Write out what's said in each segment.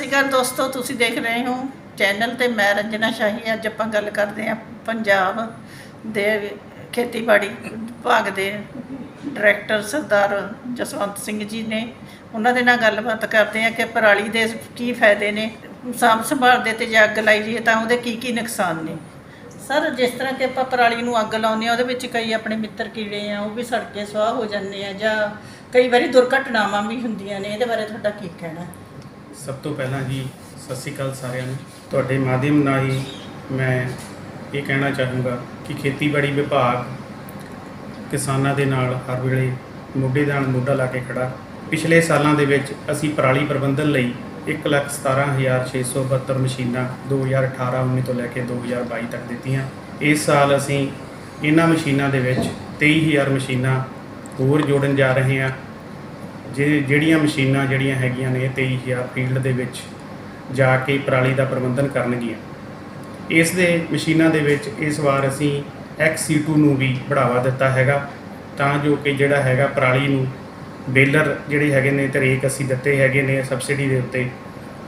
ਸਤਿ ਸ਼੍ਰੀ ਅਕਾਲ ਦੋਸਤੋ, ਤੁਸੀਂ ਦੇਖ ਰਹੇ ਹੋ ਚੈਨਲ ਤੇ ਮੈਂ ਰੰਜਨਾ ਸ਼ਾਹੀ। ਅੱਜ ਆਪਾਂ ਗੱਲ ਕਰਦੇ ਹਾਂ ਪੰਜਾਬ ਦੇ ਖੇਤੀਬਾੜੀ ਵਿਭਾਗ ਦੇ ਡਾਇਰੈਕਟਰ ਸਰਦਾਰ ਜਸਵੰਤ ਸਿੰਘ ਜੀ ਨੇ। ਉਹਨਾਂ ਦੇ ਨਾਲ ਗੱਲਬਾਤ ਕਰਦੇ ਹਾਂ ਕਿ ਪਰਾਲੀ ਦੇ ਕੀ ਫਾਇਦੇ ਨੇ, ਸਾਂਭ ਸੰਭਾਲ ਦੇ ਤੇ ਜੇ ਅੱਗ ਲਾਈ ਜਾਈਏ ਤਾਂ ਉਹਦੇ ਕੀ ਕੀ ਨੁਕਸਾਨ ਨੇ। ਸਰ, ਜਿਸ ਤਰ੍ਹਾਂ ਕਿ ਆਪਾਂ ਪਰਾਲੀ ਨੂੰ ਅੱਗ ਲਾਉਂਦੇ ਆ ਉਹਦੇ ਵਿੱਚ ਕਈ ਆਪਣੇ ਮਿੱਤਰ ਕੀੜੇ ਆ, ਉਹ ਵੀ ਸੜ ਕੇ ਸੁਆਹ ਹੋ ਜਾਂਦੇ ਆ ਜਾਂ ਕਈ ਵਾਰੀ ਦੁਰਘਟਨਾਵਾਂ ਵੀ ਹੁੰਦੀਆਂ ਨੇ, ਇਹਦੇ ਬਾਰੇ ਤੁਹਾਡਾ ਕੀ ਕਹਿਣਾ? ਹੈ ਸਭ ਤੋਂ ਪਹਿਲਾਂ ਜੀ, ਸਤਿ ਸ਼੍ਰੀ ਅਕਾਲ ਸਾਰਿਆਂ ਨੂੰ। ਤੁਹਾਡੇ ਮਾਧਿਅਮ ਨਾਲ ਹੀ ਮੈਂ ਇਹ ਕਹਿਣਾ ਚਾਹੂੰਗਾ ਕਿ ਖੇਤੀਬਾੜੀ ਵਿਭਾਗ ਕਿਸਾਨਾਂ ਦੇ ਨਾਲ ਹਰ ਵੇਲੇ ਮੋਢੇ ਨਾਲ ਮੋਢਾ ਲਾ ਕੇ ਖੜਾ। ਪਿਛਲੇ ਸਾਲਾਂ ਦੇ ਵਿੱਚ ਅਸੀਂ ਪਰਾਲੀ ਪ੍ਰਬੰਧਨ ਲਈ 117672 ਮਸ਼ੀਨਾਂ 2018-19 ਤੋਂ ਲੈ ਕੇ 2022 ਤੱਕ ਦਿੱਤੀਆਂ। ਇਸ ਸਾਲ ਅਸੀਂ ਇਹਨਾਂ ਮਸ਼ੀਨਾਂ ਦੇ ਵਿੱਚ 23000 ਮਸ਼ੀਨਾਂ ਹੋਰ ਜੋੜਨ ਜਾ ਰਹੇ ਹਾਂ। ਜੇ ਜਿਹੜੀਆਂ ਮਸ਼ੀਨਾਂ ਜਿਹੜੀਆਂ ਹੈਗੀਆਂ ਨੇ 23000 ਫੀਲਡ ਦੇ ਵਿੱਚ ਜਾ ਕੇ ਪਰਾਲੀ ਦਾ ਪ੍ਰਬੰਧਨ ਕਰਨਗੀਆਂ। ਇਸ ਦੇ ਮਸ਼ੀਨਾਂ ਦੇ ਵਿੱਚ ਇਸ ਵਾਰ ਅਸੀਂ XC2 ਨੂੰ ਵੀ ਬੜਾਵਾ ਦਿੱਤਾ ਹੈਗਾ, ਤਾਂ ਜੋ ਕਿ ਜਿਹੜਾ ਹੈਗਾ ਪਰਾਲੀ ਨੂੰ ਬੇਲਰ ਜਿਹੜੇ ਹੈਗੇ ਨੇ ਤੇ ਰੇਕ ਅਸੀਂ ਦਿੱਤੇ ਹੈਗੇ ਨੇ ਸਬਸਿਡੀ ਦੇ ਉੱਤੇ,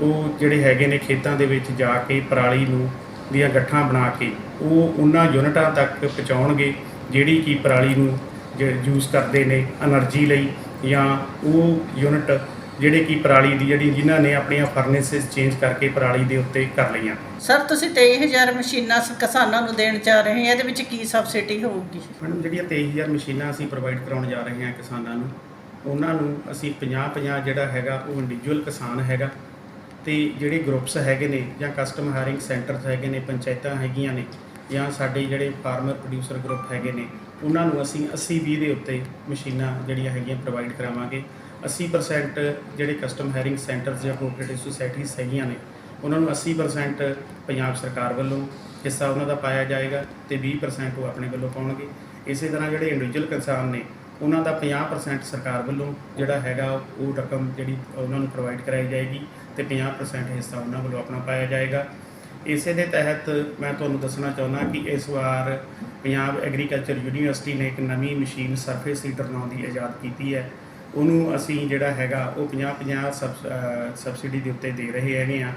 ਉਹ ਜਿਹੜੇ ਹੈਗੇ ਨੇ ਖੇਤਾਂ ਦੇ ਵਿੱਚ ਜਾ ਕੇ ਪਰਾਲੀ ਨੂੰ ਦੀਆਂ ਗੱਠਾਂ ਬਣਾ ਕੇ ਉਹ ਉਹਨਾਂ ਯੂਨਿਟਾਂ ਤੱਕ ਪਹੁੰਚਾਉਣਗੇ, ਜਿਹੜੀ ਕਿ ਪਰਾਲੀ ਨੂੰ ਯੂਜ਼ ਕਰਦੇ ਨੇ એનર્ਜੀ ਲਈ ਜਾਂ ਉਹ ਯੂਨਿਟ ਜਿਹੜੇ ਕਿ ਪਰਾਲੀ ਦੀ ਜਿਹੜੀ ਜਿਨ੍ਹਾਂ ਨੇ ਆਪਣੀਆਂ ਫਰਨੈਸਸ ਚੇਂਜ ਕਰਕੇ ਪਰਾਲੀ ਦੇ ਉੱਤੇ ਕਰ ਲਈਆਂ। ਸਰ ਤੁਸੀਂ 23000 ਮਸ਼ੀਨਾਂ ਸ- ਕਿਸਾਨਾਂ ਨੂੰ ਦੇਣ ਜਾ ਰਹੇ ਹੋ ਇਹਦੇ ਵਿੱਚ ਕੀ ਸਬਸਿਡੀ ਹੋਊਗੀ? ਮੈਡਮ ਜਿਹੜੀਆਂ 23000 ਮਸ਼ੀਨਾਂ ਅਸੀਂ ਪ੍ਰੋਵਾਈਡ ਕਰਾਉਣ ਜਾ ਰਹੇ ਹਾਂ ਕਿਸਾਨਾਂ ਨੂੰ ਉਹਨਾਂ ਨੂੰ ਅਸੀਂ 50-50 ਜਿਹੜਾ ਹੈਗਾ ਉਹ ਇੰਡੀਵਿਜੂਅਲ ਕਿਸਾਨ ਹੈਗਾ ਤੇ ਜਿਹੜੇ ਗਰੁੱਪਸ ਹੈਗੇ ਨੇ ਜਾਂ ਕਸਟਮ ਹਾਇਰਿੰਗ ਸੈਂਟਰਸ ਹੈਗੇ ਨੇ ਪੰਚਾਇਤਾਂ ਹੈਗੀਆਂ ਨੇ ਜਾਂ ਸਾਡੇ ਜਿਹੜੇ ਫਾਰਮਰ ਪ੍ਰੋਡਿਊਸਰ ਗਰੁੱਪ ਹੈਗੇ ਨੇ, ਉਹਨਾਂ ਨੂੰ ਅਸੀਂ 80-20 ਦੇ ਉੱਤੇ ਮਸ਼ੀਨਾਂ ਜਿਹੜੀਆਂ ਹੈਗੀਆਂ ਪ੍ਰੋਵਾਈਡ ਕਰਾਵਾਂਗੇ। 80% ਜਿਹੜੇ ਕਸਟਮ ਹੈਰਿੰਗ ਸੈਂਟਰਸ ਜਾਂ ਕੋਆਪਰੇਟਿਵ ਸੁਸਾਇਟੀਜ਼ ਹੈਗੀਆਂ ਨੇ, ਉਹਨਾਂ ਨੂੰ 80% ਪੰਜਾਬ ਸਰਕਾਰ ਵੱਲੋਂ ਹਿੱਸਾ ਉਹਨਾਂ ਦਾ ਪਾਇਆ ਜਾਏਗਾ ਤੇ 20% ਉਹ ਆਪਣੇ ਵੱਲੋਂ ਪਾਉਣਗੇ। ਇਸੇ ਤਰ੍ਹਾਂ ਜਿਹੜੇ ਇੰਡੀਵਿਜੂਅਲ ਕਿਸਾਨ ਨੇ, ਉਹਨਾਂ ਦਾ 50% ਸਰਕਾਰ ਵੱਲੋਂ ਜਿਹੜਾ ਹੈਗਾ ਉਹ ਰਕਮ ਜਿਹੜੀ ਉਹਨਾਂ ਨੂੰ ਪ੍ਰੋਵਾਈਡ ਕਰਾਈ ਜਾਏਗੀ ਤੇ 50% ਹਿੱਸਾ ਉਹਨਾਂ ਵੱਲੋਂ ਆਪਣਾ ਪਾਇਆ ਜਾਏਗਾ। ਇਸੇ ਦੇ ਤਹਿਤ ਮੈਂ ਤੁਹਾਨੂੰ ਦੱਸਣਾ ਚਾਹੁੰਦਾ ਕਿ ਇਸ ਵਾਰ ਪੰਜਾਬ ਐਗਰੀਕਲਚਰ ਯੂਨੀਵਰਸਿਟੀ ਨੇ ਇੱਕ ਨਵੀਂ ਮਸ਼ੀਨ ਸਰਫੇਸ ਹੀਟਰ ਨਾਂ ਦੀ ਇਜਾਦ ਕੀਤੀ ਹੈ। ਉਹਨੂੰ ਅਸੀਂ ਜਿਹੜਾ ਹੈਗਾ ਉਹ 50-50 ਸਬਸ- ਸਬਸਿਡੀ ਦੇ ਉੱਤੇ ਦੇ ਰਹੇ ਹੈਗੇ ਆ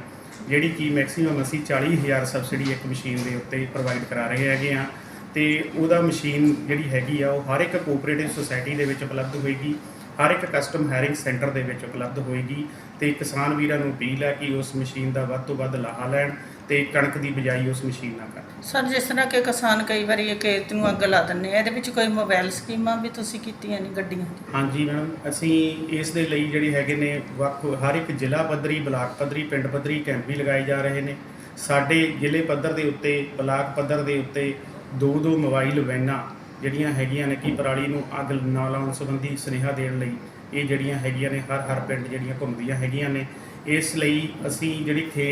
ਜਿਹੜੀ ਕਿ ਮੈਕਸਿਮਮ ਅਸੀਂ 40000 ਸਬਸਿਡੀ ਇੱਕ ਮਸ਼ੀਨ ਦੇ ਉੱਤੇ ਪ੍ਰੋਵਾਈਡ ਕਰਾ ਰਹੇ ਹੈਗੇ ਆ ਤੇ ਉਹਦਾ ਮਸ਼ੀਨ ਜਿਹੜੀ ਹੈਗੀ ਆ, ਉਹ ਹਰ ਇੱਕ ਕੋਆਪਰੇਟਿਵ ਸੁਸਾਇਟੀ ਦੇ ਵਿੱਚ ਉਪਲਬਧ ਹੋਏਗੀ। ਹਰ ਇੱਕ ਕਸਟਮ ਹਾਇਰਿੰਗ ਸੈਂਟਰ ਦੇ ਵਿੱਚ ਉਪਲਬਧ ਹੋਏਗੀ ਤੇ ਕਿਸਾਨ ਵੀਰਾਂ ਨੂੰ ਅਪੀਲ ਹੈ ਕਿ ਉਸ ਮਸ਼ੀਨ ਦਾ ਵੱਧ ਤੋਂ ਵੱਧ ਲਾਹਾ ਲੈਣ ਤੇ ਕਣਕ ਦੀ ਬਿਜਾਈ ਉਸ ਮਸ਼ੀਨ ਨਾਲ ਕਰਨ। ਸਰ ਜਿਸ ਤਰ੍ਹਾਂ ਕਿ ਕਿਸਾਨ ਕਈ ਵਾਰੀ ਇਹ ਖੇਤ ਨੂੰ ਅੱਗ ਲਾ ਦਿੰਦੇ ਆ ਇਹਦੇ ਵਿੱਚ ਕੋਈ ਮੋਬਾਈਲ ਸਕੀਮਾਂ ਵੀ ਤੁਸੀਂ ਕੀਤੀਆਂ ਨੇ ਗੱਡੀਆਂ ਦੀ? ਹਾਂਜੀ ਮੈਮ ਅਸੀਂ ਇਸ ਦੇ ਲਈ ਜਿਹੜੀ ਹੈਗੇ ਨੇ ਵੱਖ ਹਰ ਇੱਕ ਜ਼ਿਲ੍ਹਾ ਪੱਧਰੀ ਬਲਾਕ ਪੱਧਰੀ ਪਿੰਡ ਪੱਧਰੀ ਕੈਂਪ ਵੀ ਲਗਾਏ ਜਾ ਰਹੇ ਨੇ। ਸਾਡੇ ਜ਼ਿਲ੍ਹੇ ਪੱਧਰ ਦੇ ਉੱਤੇ ਬਲਾਕ ਪੱਧਰ ਦੇ ਉੱਤੇ ਦੋ ਦੋ ਮੋਬਾਈਲ ਵੈਨਾਂ ਜਿਹੜੀਆਂ ਹੈਗੀਆਂ ਨੇ ਕਿ ਪਰਾਲੀ ਨੂੰ ਅੱਗ ਨਾ ਲਾਉਣ ਸੰਬੰਧੀ ਸੁਨੇਹਾ ਦੇਣ ਲਈ ਇਹ ਜਿਹੜੀਆਂ ਹੈਗੀਆਂ ਨੇ, ਹਰ ਹਰ ਪਿੰਡ ਜਿਹੜੀਆਂ ਘੁੰਮਦੀਆਂ ਹੈਗੀਆਂ ਨੇ, ਇਸ ਲਈ ਅਸੀਂ ਜਿਹੜੀ ਖੇ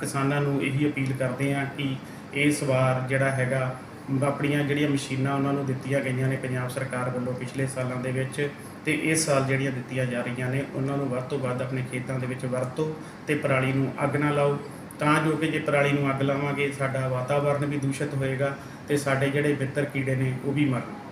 ਕਿਸਾਨਾਂ ਨੂੰ ਇਹੀ ਅਪੀਲ ਕਰਦੇ ਹਾਂ ਕਿ ਇਸ ਵਾਰ ਜਿਹੜਾ ਹੈਗਾ, ਆਪਣੀਆਂ ਜਿਹੜੀਆਂ ਮਸ਼ੀਨਾਂ ਉਹਨਾਂ ਨੂੰ ਦਿੱਤੀਆਂ ਗਈਆਂ ਨੇ ਪੰਜਾਬ ਸਰਕਾਰ ਵੱਲੋਂ ਪਿਛਲੇ ਸਾਲਾਂ ਦੇ ਵਿੱਚ ਤੇ ਇਸ ਸਾਲ ਜਿਹੜੀਆਂ ਦਿੱਤੀਆਂ ਜਾ ਰਹੀਆਂ ਨੇ, ਉਹਨਾਂ ਨੂੰ ਵੱਧ ਤੋਂ ਵੱਧ ਆਪਣੇ ਖੇਤਾਂ ਦੇ ਵਿੱਚ ਵਰਤੋ ਤੇ ਪਰਾਲੀ ਨੂੰ ਅੱਗ ਨਾ ਲਾਓ। ਤਾਂ ਜੋ ਕਿ ਜੇ ਪਰਾਲੀ ਨੂੰ ਅੱਗ ਲਾਵਾਂਗੇ, ਸਾਡਾ ਵਾਤਾਵਰਨ ਵੀ ਦੂਸ਼ਿਤ ਹੋਏਗਾ ਤੇ ਸਾਡੇ ਜਿਹੜੇ ਬਿੱਤਰ ਕੀੜੇ ਨੇ, ਉਹ ਵੀ ਮਰਨ